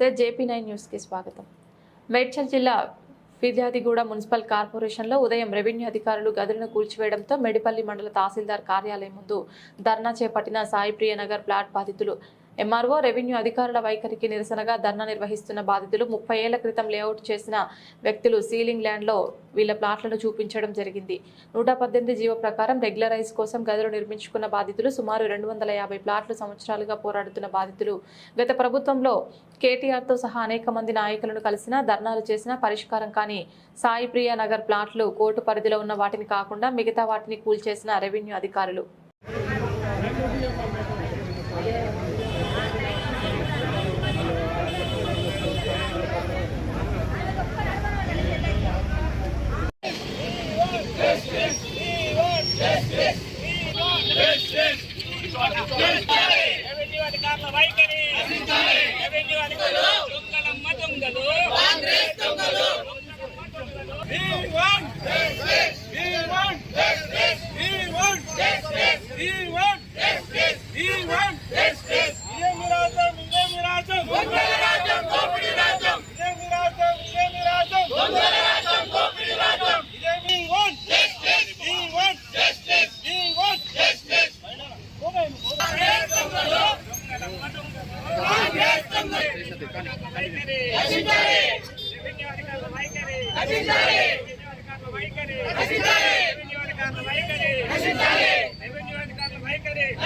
నమస్తే JP nine న్యూస్కి స్వాగతం. మేడ్చల్ జిల్లా ఫిర్యాదిగూడ మున్సిపల్ కార్పొరేషన్లో ఉదయం రెవెన్యూ అధికారులు గదులను కూల్చివేయడంతో మెడిపల్లి మండల తహసీల్దార్ కార్యాలయం ముందు ధర్నా చేపట్టిన సాయి ప్రియనగర్ ప్లాట్ బాధితులు ఎంఆర్ఓ రెవెన్యూ అధికారుల వైఖరికి నిరసనగా ధర్నా నిర్వహిస్తున్న బాధితులు ముప్పై ఏళ్ళ క్రితం లేఅవుట్ చేసిన వ్యక్తులు సీలింగ్ ల్యాండ్లో వీళ్ళ ప్లాట్లను చూపించడం జరిగింది. నూట పద్దెనిమిది జీవో ప్రకారం రెగ్యులరైజ్ కోసం గదులు నిర్మించుకున్న బాధితులు సుమారు రెండు వందల యాభై ప్లాట్లు సంవత్సరాలుగా పోరాడుతున్న బాధితులు. గత ప్రభుత్వంలో కేటీఆర్తో సహా అనేక మంది నాయకులను కలిసిన ధర్నాలు చేసిన పరిష్కారం కానీ సాయిప్రియ నగర్ ప్లాట్లు కోర్టు పరిధిలో ఉన్న వాటిని కాకుండా మిగతా వాటిని కూల్చేసిన రెవెన్యూ అధికారులు.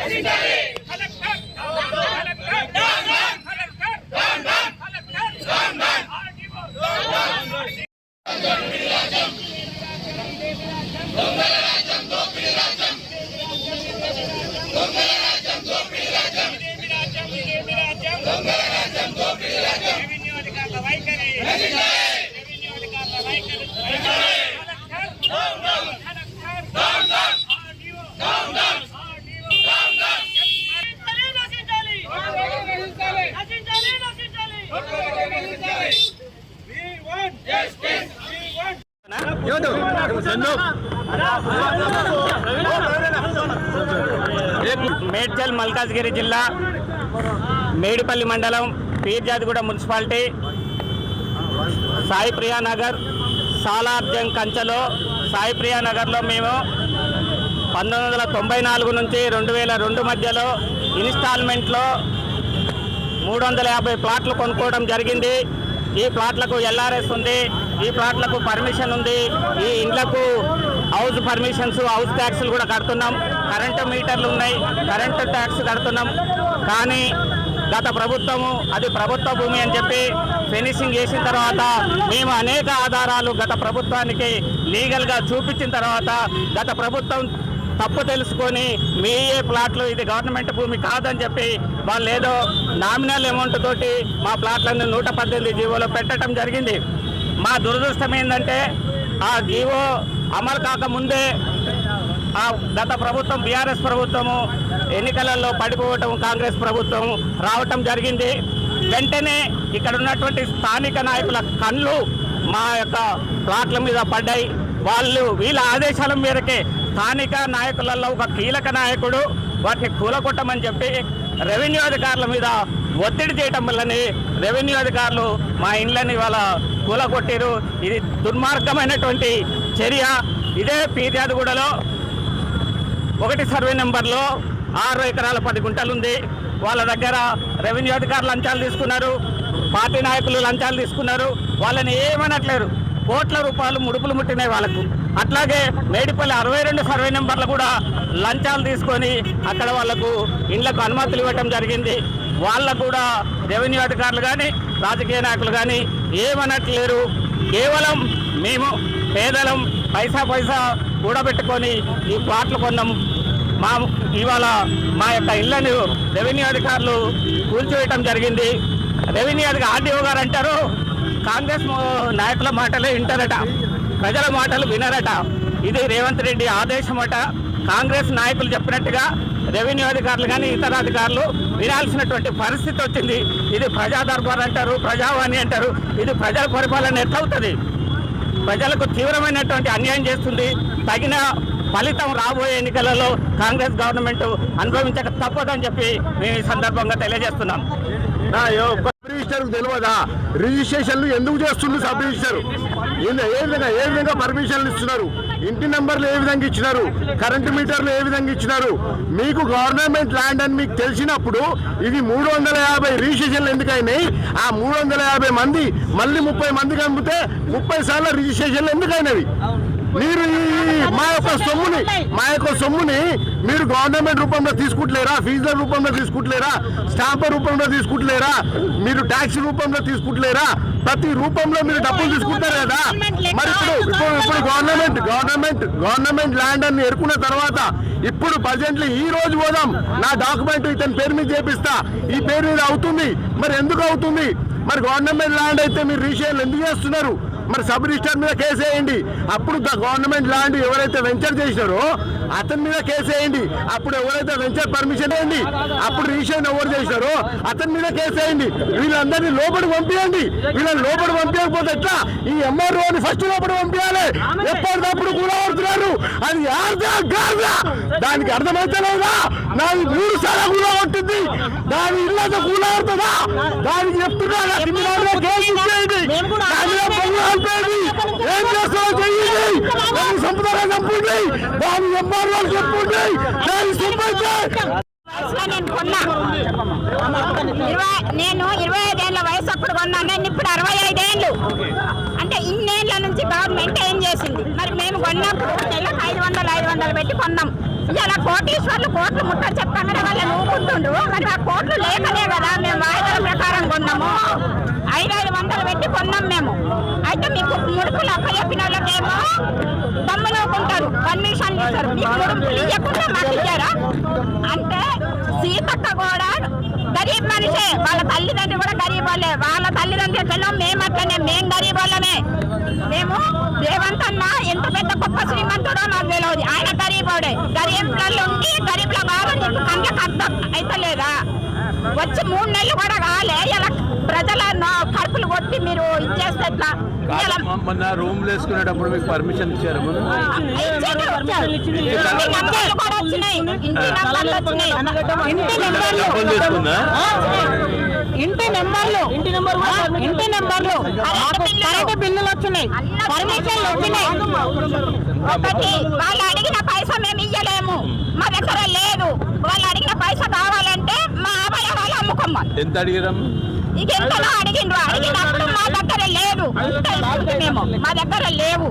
రెవెన్యూ మేడ్చల్ మల్కాజ్గిరి జిల్లా మేడిపల్లి మండలం పీర్జాదిగూడ మున్సిపాలిటీ సాయి ప్రియా నగర్ కంచెలో సాయి ప్రియానగర్లో మేము పంతొమ్మిది వందల తొంభై నాలుగు నుంచి రెండు వేల రెండు మధ్యలో ఇన్స్టాల్మెంట్లో మూడు వందల యాభై ప్లాట్లు కొనుక్కోవడం జరిగింది. ఈ ప్లాట్లకు ఎల్ఆర్ఎస్ ఉంది. ఈ ప్లాట్లకు పర్మిషన్ ఉంది. ఈ ఇండ్లకు హౌస్ పర్మిషన్స్ హౌస్ ట్యాక్స్లు కూడా కడుతున్నాం. కరెంటు మీటర్లు ఉన్నాయి. కరెంటు ట్యాక్స్ కడుతున్నాం. కానీ గత ప్రభుత్వము అది ప్రభుత్వ భూమి అని చెప్పి ఫినిషింగ్ చేసిన తర్వాత మేము అనేక ఆధారాలు గత ప్రభుత్వానికి లీగల్గా చూపించిన తర్వాత గత ప్రభుత్వం తప్పు తెలుసుకొని మీ ఏ ప్లాట్లు ఇది గవర్నమెంట్ భూమి కాదని చెప్పి వాళ్ళు ఏదో నామినల్ అమౌంట్ తోటి మా ప్లాట్లను నూట పద్దెనిమిది జీవోలో పెట్టడం జరిగింది. మా దురదృష్టం ఏంటంటే ఆ జీవో అమలు కాకముందే ఆ గత ప్రభుత్వం బీఆర్ఎస్ ప్రభుత్వము ఎన్నికలలో పడిపోవటం కాంగ్రెస్ ప్రభుత్వం రావటం జరిగింది. వెంటనే ఇక్కడ ఉన్నటువంటి స్థానిక నాయకుల కళ్ళు మా యొక్క ప్లాట్ల మీద పడ్డాయి. వాళ్ళు వీళ్ళ ఆదేశాల మేరకే స్థానిక నాయకులలో ఒక కీలక నాయకుడు వాటిని కూలగొట్టమని చెప్పి రెవెన్యూ అధికారుల మీద ఒత్తిడి చేయటం వల్లనే రెవెన్యూ అధికారులు మా ఇండ్లని వాళ్ళ కూలగొట్టారు. ఇది దుర్మార్గమైనటువంటి చర్య. ఇదే పీర్యాదిగూడలో ఒకటి సర్వే నెంబర్లో ఆరు ఎకరాల పది గుంటలు ఉంది వాళ్ళ దగ్గర రెవెన్యూ అధికారులు లంచాలు తీసుకున్నారు. పార్టీ నాయకులు లంచాలు తీసుకున్నారు. వాళ్ళని ఏమనట్లేరు. కోట్ల రూపాయలు ముడుపులు ముట్టినాయి వాళ్ళకు. అట్లాగే మేడిపల్లి అరవై రెండు సర్వే నెంబర్లు కూడా లంచాలు తీసుకొని అక్కడ వాళ్ళకు ఇండ్లకు అనుమతులు ఇవ్వటం జరిగింది. వాళ్ళకు కూడా రెవెన్యూ అధికారులు కానీ రాజకీయ నాయకులు కానీ ఏమనట్లేరు. కేవలం మేము పేదలం పైసా పైసా కూడబెట్టుకొని ఈ ప్లాట్లు కొన్నాం. మా ఇవాళ మా యొక్క ఇళ్ళను రెవెన్యూ అధికారులు కూల్చివేయటం జరిగింది. రెవెన్యూ అధిక ఆర్డీఓ గారు అంటారు కాంగ్రెస్ నాయకుల మాటలే వింటారట. ప్రజల మాటలు వినరట. ఇది రేవంత్ రెడ్డి ఆదేశమట. కాంగ్రెస్ నాయకులు చెప్పినట్టుగా రెవెన్యూ అధికారులు కానీ ఇతర అధికారులు వినాల్సినటువంటి పరిస్థితి వచ్చింది. ఇది ప్రజా దర్బార్ అంటారు ప్రజావాణి అంటారు. ఇది ప్రజల పరిపాలన ఎట్లవుతుంది ప్రజలకు తీవ్రమైనటువంటి అన్యాయం చేస్తుంది. తగిన ఫలితం రాబోయే ఎన్నికలలో కాంగ్రెస్ గవర్నమెంట్ అనుభవించక తప్పదని చెప్పి మేము ఈ సందర్భంగా తెలియజేస్తున్నాం. నా రిజిస్టర్ తెలియదా రిజిస్ట్రేషన్లు ఎందుకు చేస్తుంది సబ్ రిజిస్టర్ ఏ విధంగా ఏ విధంగా పర్మిషన్లు ఇస్తున్నారు? ఇంటి నెంబర్లు ఏ విధంగా ఇచ్చినారు? కరెంటు మీటర్లు ఏ విధంగా ఇచ్చినారు? మీకు గవర్నమెంట్ ల్యాండ్ అని మీకు తెలిసినప్పుడు ఇది మూడు వందల యాభై రిజిస్ట్రేషన్లు ఎందుకైనాయి? ఆ మూడు వందల యాభై మంది మళ్ళీ ముప్పై మందికి అమ్మితే ముప్పై సార్లు రిజిస్ట్రేషన్లు ఎందుకైనవి? మీరు ఈ మా యొక్క సొమ్ముని మా యొక్క సొమ్ముని మీరు గవర్నమెంట్ రూపంలో తీసుకుంటలేరా? ఫీజుల రూపంలో తీసుకుంటలేరా? స్టాంపర్ రూపంలో తీసుకుంటలేరా? మీరు ట్యాక్స్ రూపంలో తీసుకుంటలేరా? ప్రతి రూపంలో మీరు డబ్బులు తీసుకుంటారు కదా? మరి ఇప్పుడు ఇప్పుడు ఇప్పుడు గవర్నమెంట్ గవర్నమెంట్ గవర్నమెంట్ ల్యాండ్ అని ఎరుకున్న తర్వాత ఇప్పుడు ప్రజెంట్లీ ఈ రోజు పోదాం. నా డాక్యుమెంట్ ఇతని పేరు మీద చేపిస్తా. ఈ పేరు మీద అవుతుంది. మరి ఎందుకు అవుతుంది? మరి గవర్నమెంట్ ల్యాండ్ అయితే మీరు రీషేల్ ఎందుకు చేస్తున్నారు? మరి సబ్ రిజిస్టర్ మీద కేసు వేయండి. అప్పుడు గవర్నమెంట్ లాంటి ఎవరైతే వెంచర్ చేసినారో అతని మీద కేసు వేయండి. అప్పుడు ఎవరైతే వెంచర్ పర్మిషన్ వేయండి. అప్పుడు రిజిస్ట్రేషన్ ఎవరు చేసినారో అతని మీద కేసు వేయండి. వీళ్ళందరినీ లోపలి పంపించండి వీళ్ళని లోపలి పంపించకపోతే ఎట్లా? ఈ ఎంఆర్ఓని ఫస్ట్ లోపలి పంపించాలి. ఎప్పటికప్పుడు కూడా అది ఆర్దా గార్దా దానికి అర్థమైతే లేదా? నాది మూడు సార్లు కూడా దాని ఇళ్ళతో కూడా దానికి చెప్తున్నా నా కేసు దాని మీద ఏం చేస్తారో చెయ్యండి చంపండి. దాని ఎంఆర్ చెప్పండి దాని నేను ఇరవై నేను ఇరవై ఐదేళ్ళ వయసు అప్పుడు కొన్నాను నేను ఇప్పుడు అరవై ఐదేళ్ళు అంటే ఇన్నేళ్ళ నుంచి గవర్నమెంట్ ఏం చేసింది? మరి మేము కొన్నప్పుడు నెలకు ఐదు వందలు ఐదు వందలు పెట్టి కొన్నాం. ఇలా కోటీశ్వర్లు కోట్లు ముట్ట చెప్పగానే వాళ్ళు నూకుంటుండ్రు మరి ఆ కోట్లు లేకనే కదా మేము వాయిదాల ప్రకారం కొన్నాము. ఐదు ఐదు వందలు పెట్టి కొన్నాం మేము. అయితే మీకు ముడుపులు అప్ప చెప్పిన వాళ్ళకేమో దమ్ములోకుంటారు పర్మిషన్ ఇస్తారు. మీకు ఇవ్వకుండా మాకు ఇచ్చారా? అంటే సీతక్క కూడా గరీబ్ మనిషే. వాళ్ళ తల్లిదండ్రులు కూడా గరీబ్ వాళ్ళే. వాళ్ళ తల్లిదండ్రులు ఎట్లనో మేము అట్లనే. మేము గరీబ్ వాళ్ళమే. మేము రేవంత్ ఎంత పెద్ద గొప్ప శ్రీమంతుడో మాకు తెలియదు ఆయన గరీబోడే గరీబ్లలో ఉండి గరీబ్ల బాధ నీకు అర్థం అర్థం అయితలేదా? వచ్చి మూడు నెలలు కూడా కాలే. ఇలా ప్రజల కొట్టి మీరు ఇచ్చేస్తే ఎట్లా? మొన్న రూమ్ వేసుకునేటప్పుడు మీకు పర్మిషన్ ఇచ్చారు. ఇంటి నంబర్లు కూడా వచ్చినాయి. ఇంటి నెంబర్ ఇంటి నెంబర్లు కరెంటు బిల్లులు వచ్చినాయి. పర్మిషన్లు వచ్చినాయి. ఒకటి వాళ్ళు అడిగిన పైసా మేము ఇయ్యలేము. మా దగ్గర లేదు. వాళ్ళు అడిగిన పైసా కావాలంటే మా అవయవాలు అమ్ముకోమని ఎంత అడిగారం ఇక ఎంతలో అడిగిండ్రు. అడిగినప్పుడు మా దగ్గర లేదు మేము. మా దగ్గర లేవు.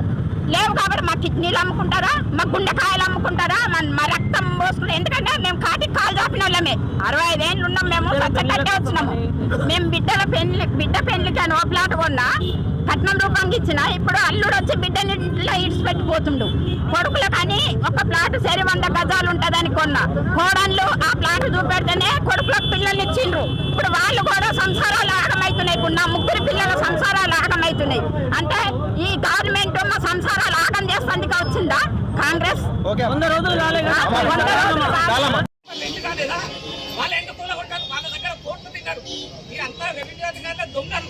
లేవు కాబట్టి మా కిడ్నీలు అమ్ముకుంటారా? మా గుండెకాయలు అమ్ముకుంటారా? మా రక్తం పోసుకుంటారు ఎందుకంటే మేము కాటికి కాలు చాపిన వాళ్ళమే. అరవై ఐదేళ్ళు ఉన్నాం మేము కట్టే వచ్చినాము. మేము బిడ్డల పెళ్ళి బిడ్డ పెళ్ళికి అని ఒక ప్లాట్ కొన్నా కట్నం రూపంగా ఇచ్చిన ఇప్పుడు అల్లుడు వచ్చి బిడ్డని ఇంట్లో ఇడిచిపెట్టిపోతుండు. కొడుకుల కానీ ఒక ప్లాట్ సరి వంద గజాలు ఉంటదని కొన్నా. కోడళ్ళు ఆ ప్లాట్ చూపెడితేనే కొడుకులకు పిల్లల్ని ఇచ్చిండ్రు. ఇప్పుడు వాళ్ళు కూడా సంసారాలు ఆగమవుతున్నాయి ఇప్పుడు నా ముగ్గురు పిల్లల సంసారాలు ఆగమవుతున్నాయి అంటే ఈ గవర్నమెంట్ మా సంసారాలు ఆగం చేస్తుంది వచ్చిందా? కాంగ్రెస్? వంద రోజులు వాళ్ళు ఎందుకు కూలగొట్టారు వాళ్ళ దగ్గర కోట్లు తిన్నారు అంతా రెవెన్యూ అధికారుల దొంగలు.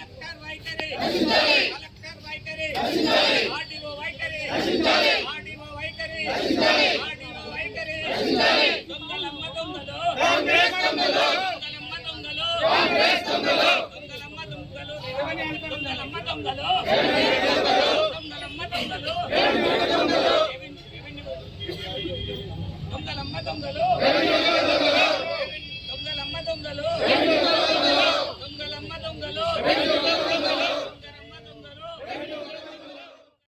వైఖరి కలెక్టర్ వైఖరి ఆర్డీఓ వైఖరి ఆర్డీఓ వైఖరి ఆర్డీఓ వైఖరి దొంగలమ్మ దొంగలు దొంగలమ్మ దొంగలు దొంగలమ్మ దొంగలు దొంగలమ్మ దొంగలు దొంగలమ్మ దొంగలు దొంగలమ్మ దొంగలు